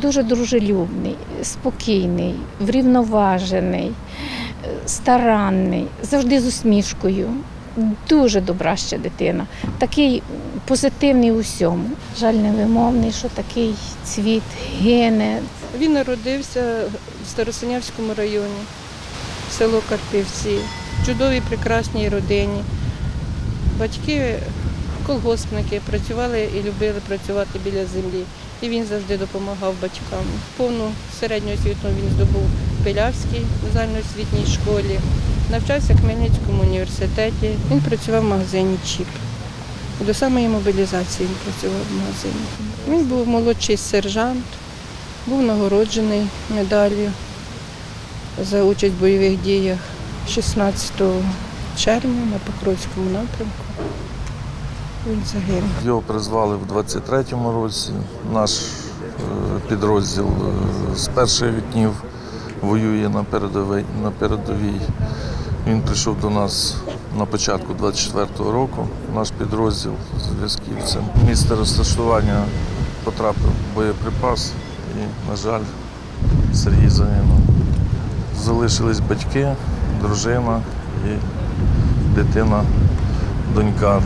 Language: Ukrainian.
Дуже дружелюбний, спокійний, врівноважений, старанний, завжди з усмішкою. Дуже добра ще дитина. Такий позитивний у всьому. Жаль, невимовний, що такий цвіт гине. Він народився в Старосинявському районі, село Карпівці, в чудовій прекрасній родині. Батьки колгоспники, працювали і любили працювати біля землі. І він завжди допомагав батькам. Повну середню освіту він здобув в Пилявській загальноосвітній школі, навчався в Хмельницькому університеті. Він працював в магазині Чіп. До самої мобілізації він працював в магазині. Він був молодший сержант, був нагороджений медаллю за участь в бойових діях 16 червня на Покровському напрямку. Він загинув. Його призвали в 23-му році. Наш е, підрозділ е, з перших днів воює на передовій. На передовій. Він прийшов до нас на початку 24-го року. Наш підрозділ зв'язківцем. Місце розташування потрапив боєприпас і, на жаль, Сергій загинув. Залишились батьки, дружина і дитина, донька.